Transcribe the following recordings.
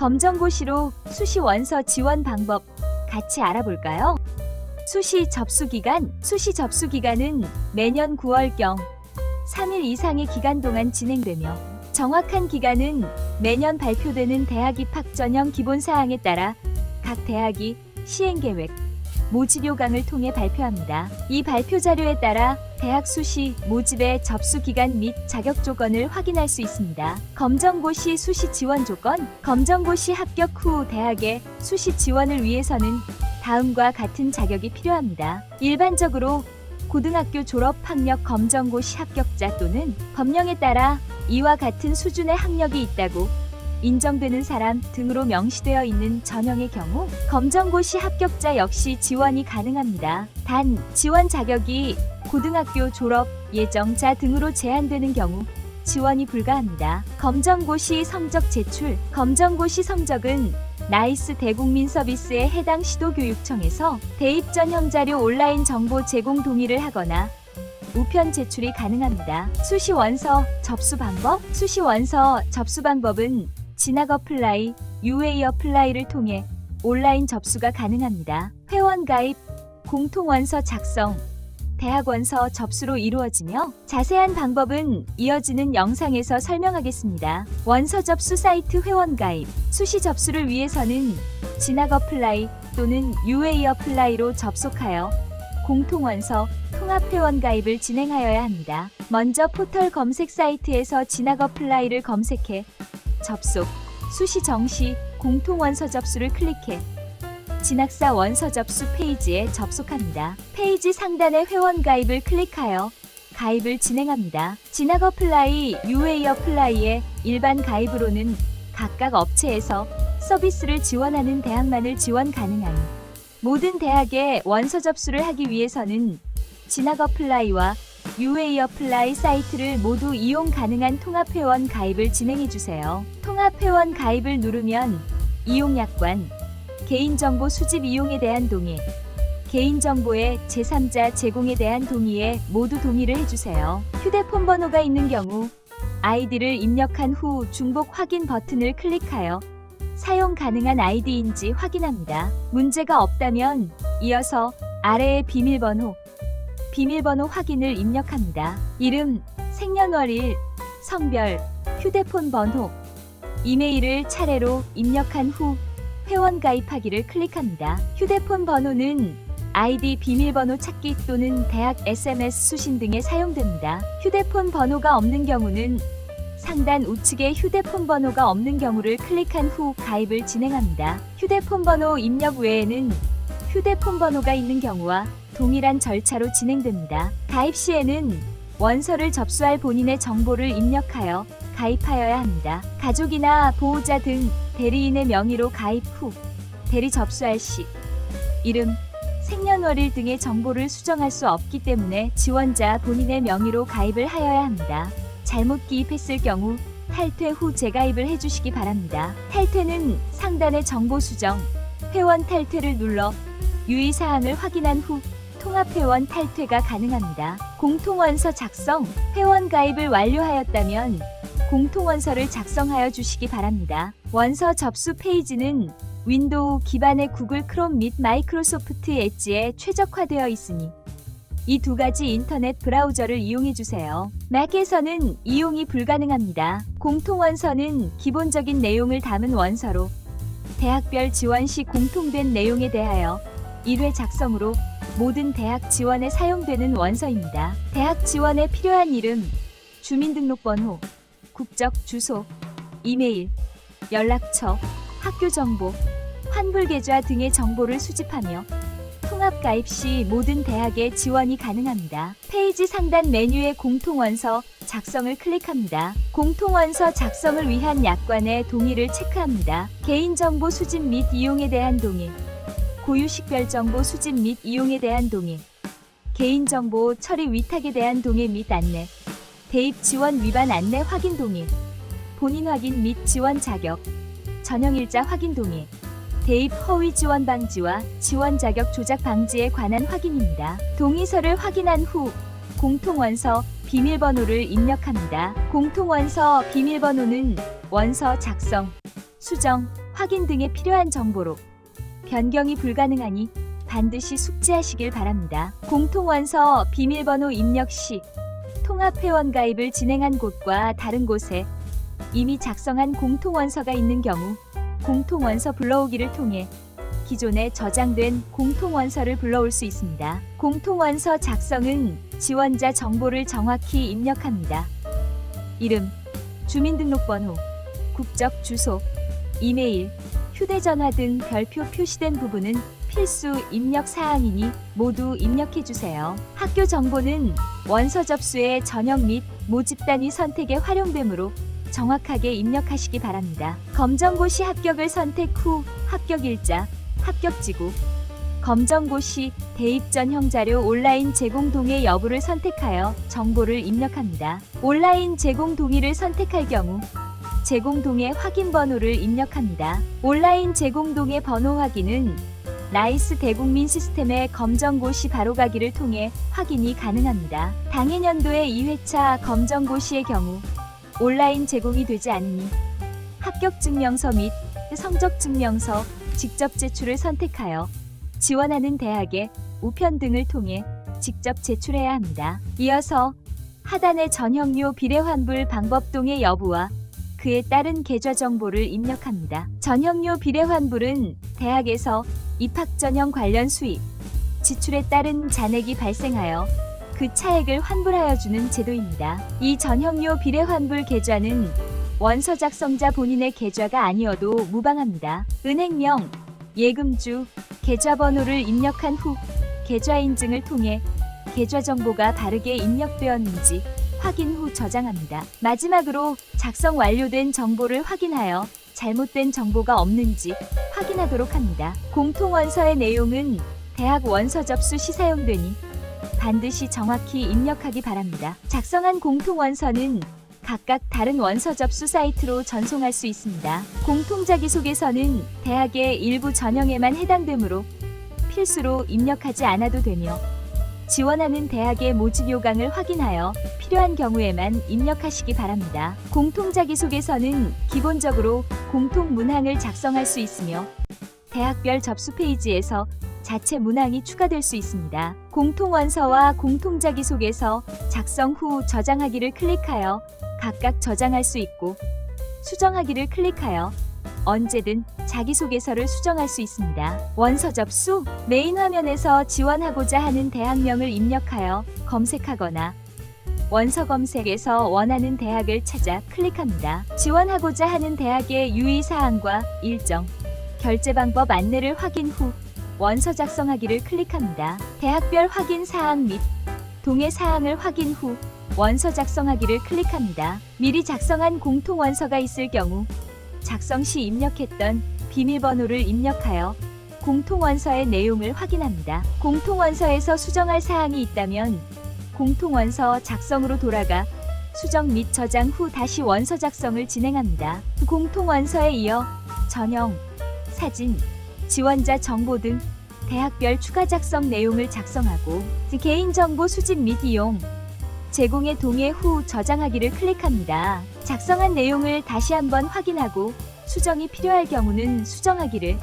검정고시로 수시 원서 지원 방법 같이 알아볼까요? 수시 접수 기간, 수시 접수 기간은 매년 9월경 3일 이상의 기간 동안 진행되며 정확한 기간은 매년 발표되는 대학 입학 전형 기본 사항에 따라 각 대학이 시행 계획, 모집 요강을 통해 발표합니다. 이 발표 자료에 따라 대학 수시 모집의 접수 기간 및 자격 조건을 확인할 수 있습니다. 검정고시 수시 지원 조건 검정고시 합격 후 대학의 수시 지원을 위해서는 다음과 같은 자격이 필요합니다. 일반적으로 고등학교 졸업 학력 검정고시 합격자 또는 법령에 따라 이와 같은 수준의 학력이 있다고 인정되는 사람 등으로 명시되어 있는 전형의 경우 검정고시 합격자 역시 지원이 가능합니다. 단 지원 자격이 고등학교 졸업 예정자 등으로 제한되는 경우 지원이 불가합니다. 검정고시 성적 제출 검정고시 성적은 나이스 대국민 서비스에 해당 시도교육청에서 대입 전형 자료 온라인 정보 제공 동의를 하거나 우편 제출이 가능합니다. 수시 원서 접수 방법 수시 원서 접수 방법은 진학 어플라이, UA 어플라이를 통해 온라인 접수가 가능합니다. 회원 가입, 공통 원서 작성, 대학 원서 접수로 이루어지며 자세한 방법은 이어지는 영상에서 설명하겠습니다. 원서 접수 사이트 회원 가입, 수시 접수를 위해서는 진학 어플라이 또는 UA 어플라이로 접속하여 공통 원서 통합 회원 가입을 진행하여야 합니다. 먼저 포털 검색 사이트에서 진학 어플라이를 검색해 접속, 수시 정시, 공통 원서 접수를 클릭해 진학사 원서 접수 페이지에 접속합니다. 페이지 상단의 회원 가입을 클릭하여 가입을 진행합니다. 진학 어플라이, UA 어플라이의 일반 가입으로는 각각 업체에서 서비스를 지원하는 대학만을 지원 가능한 모든 대학의 원서 접수를 하기 위해서는 진학 어플라이와 UA 어플라이 사이트를 모두 이용 가능한 통합회원 가입을 진행해 주세요. 통합회원 가입을 누르면 이용 약관, 개인정보 수집 이용에 대한 동의, 개인정보의 제3자 제공에 대한 동의에 모두 동의를 해주세요. 휴대폰 번호가 있는 경우 아이디를 입력한 후 중복 확인 버튼을 클릭하여 사용 가능한 아이디인지 확인합니다. 문제가 없다면 이어서 아래의 비밀번호, 비밀번호 확인을 입력합니다. 이름, 생년월일, 성별, 휴대폰 번호, 이메일을 차례로 입력한 후 회원 가입하기를 클릭합니다. 휴대폰 번호는 아이디 비밀번호 찾기 또는 대학 SMS 수신 등에 사용됩니다. 휴대폰 번호가 없는 경우는 상단 우측에 휴대폰 번호가 없는 경우를 클릭한 후 가입을 진행합니다. 휴대폰 번호 입력 외에는 휴대폰 번호가 있는 경우와 동일한 절차로 진행됩니다. 가입 시에는 원서를 접수할 본인의 정보를 입력하여 가입하여야 합니다. 가족이나 보호자 등 대리인의 명의로 가입 후 대리 접수할 시 이름, 생년월일 등의 정보를 수정할 수 없기 때문에 지원자 본인의 명의로 가입을 하여야 합니다. 잘못 기입했을 경우 탈퇴 후 재가입을 해주시기 바랍니다. 탈퇴는 상단의 정보 수정, 회원 탈퇴를 눌러 유의 사항을 확인한 후 통합회원 탈퇴가 가능합니다. 공통원서 작성, 회원 가입을 완료하였다면 공통 원서를 작성하여 주시기 바랍니다. 원서 접수 페이지는 윈도우 기반의 구글 크롬 및 마이크로소프트 엣지에 최적화되어 있으니 이 두 가지 인터넷 브라우저를 이용해 주세요. 맥에서는 이용이 불가능합니다. 공통 원서는 기본적인 내용을 담은 원서로 대학별 지원 시 공통된 내용에 대하여 1회 작성으로 모든 대학 지원에 사용되는 원서입니다. 대학 지원에 필요한 이름, 주민등록번호, 국적, 주소, 이메일, 연락처, 학교 정보, 환불 계좌 등의 정보를 수집하며 통합 가입 시 모든 대학에 지원이 가능합니다. 페이지 상단 메뉴의 공통원서 작성을 클릭합니다. 공통원서 작성을 위한 약관의 동의를 체크합니다. 개인정보 수집 및 이용에 대한 동의, 고유식별 정보 수집 및 이용에 대한 동의, 개인정보 처리 위탁에 대한 동의 및 안내, 대입 지원 위반 안내 확인 동의, 본인 확인 및 지원 자격, 전형 일자 확인 동의, 대입 허위 지원 방지와 지원 자격 조작 방지에 관한 확인입니다. 동의서를 확인한 후 공통원서 비밀번호를 입력합니다. 공통원서 비밀번호는 원서 작성, 수정, 확인 등에 필요한 정보로 변경이 불가능하니 반드시 숙지하시길 바랍니다. 공통원서 비밀번호 입력 시 통합회원 가입을 진행한 곳과 다른 곳에 이미 작성한 공통원서가 있는 경우 공통원서 불러오기를 통해 기존에 저장된 공통원서를 불러올 수 있습니다. 공통원서 작성은 지원자 정보를 정확히 입력합니다. 이름, 주민등록번호, 국적 주소, 이메일, 휴대전화 등 별표 표시된 부분은 필수 입력 사항이니 모두 입력해 주세요. 학교 정보는 원서 접수의 전형 및 모집 단위 선택에 활용되므로 정확하게 입력하시기 바랍니다. 검정고시 합격을 선택 후 합격 일자, 합격 지구, 검정고시 대입 전형 자료 온라인 제공 동의 여부를 선택하여 정보를 입력합니다. 온라인 제공 동의를 선택할 경우 제공 동의 확인 번호를 입력합니다. 온라인 제공 동의 번호 확인은 라이스 대국민 시스템의 검정고시 바로가기를 통해 확인이 가능합니다. 당해 년도의 2회차 검정고시의 경우 온라인 제공이 되지 않으니 합격 증명서 및 성적 증명서 직접 제출을 선택하여 지원하는 대학의 우편 등을 통해 직접 제출해야 합니다. 이어서 하단의 전형료 비례 환불 방법 동의 여부와 그에 따른 계좌 정보를 입력합니다. 전형료 비례 환불은 대학에서 입학 전형 관련 수입, 지출에 따른 잔액이 발생하여 그 차액을 환불하여 주는 제도입니다. 이 전형료 비례 환불 계좌는 원서 작성자 본인의 계좌가 아니어도 무방합니다. 은행명, 예금주, 계좌번호를 입력한 후 계좌 인증을 통해 계좌 정보가 바르게 입력되었는지 확인 후 저장합니다. 마지막으로 작성 완료된 정보를 확인하여 잘못된 정보가 없는지 확인하도록 합니다. 공통 원서의 내용은 대학 원서 접수 시 사용되니 반드시 정확히 입력하기 바랍니다. 작성한 공통 원서는 각각 다른 원서 접수 사이트로 전송할 수 있습니다. 공통 자기소개서는 대학의 일부 전형에만 해당되므로 필수로 입력하지 않아도 되며 지원하는 대학의 모집 요강을 확인하여 필요한 경우에만 입력하시기 바랍니다. 공통자기소개서는 기본적으로 공통 문항을 작성할 수 있으며 대학별 접수 페이지에서 자체 문항이 추가될 수 있습니다. 공통원서와 공통자기소개서 작성 후 저장하기를 클릭하여 각각 저장할 수 있고 수정하기를 클릭하여 언제든 자기소개서를 수정할 수 있습니다. 원서 접수 메인 화면에서 지원하고자 하는 대학명을 입력하여 검색하거나 원서 검색에서 원하는 대학을 찾아 클릭합니다. 지원하고자 하는 대학의 유의사항과 일정, 결제 방법 안내를 확인 후 원서 작성하기를 클릭합니다. 대학별 확인 사항 및 동의 사항을 확인 후 원서 작성하기를 클릭합니다. 미리 작성한 공통 원서가 있을 경우 작성 시 입력했던 비밀번호를 입력하여 공통원서의 내용을 확인합니다. 공통원서에서 수정할 사항이 있다면 공통원서 작성으로 돌아가 수정 및 저장 후 다시 원서 작성을 진행합니다. 공통원서에 이어 전형, 사진, 지원자 정보 등 대학별 추가 작성 내용을 작성하고 개인정보 수집 및 이용, 제공의 동의 후 저장하기를 클릭합니다. 작성한 내용을 다시 한번 확인하고 수정이 필요할 경우는 수정하기를,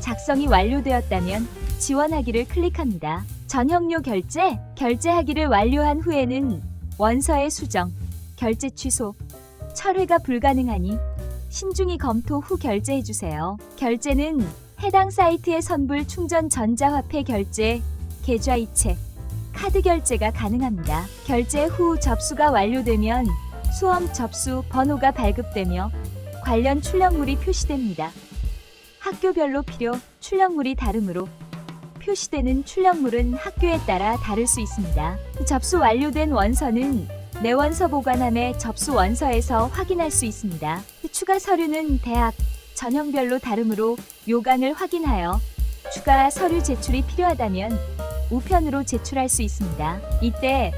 작성이 완료되었다면 지원하기를 클릭합니다. 전형료 결제, 결제하기를 완료한 후에는 원서의 수정, 결제 취소, 철회가 불가능하니 신중히 검토 후 결제해 주세요. 결제는 해당 사이트의 선불 충전 전자화폐 결제, 계좌 이체, 카드 결제가 가능합니다. 결제 후 접수가 완료되면 수험 접수 번호가 발급되며 관련 출력물이 표시됩니다. 학교별로 필요 출력물이 다르므로 표시되는 출력물은 학교에 따라 다를 수 있습니다. 접수 완료된 원서는 내원서 보관함의 접수 원서에서 확인할 수 있습니다. 추가 서류는 대학 전형별로 다르므로 요강을 확인하여 추가 서류 제출이 필요하다면 우편으로 제출할 수 있습니다. 이때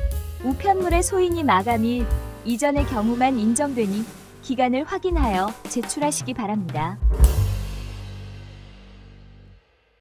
우편물의 소인이 마감 일 이전의 경우만 인정되니 기간을 확인하여 제출하시기 바랍니다.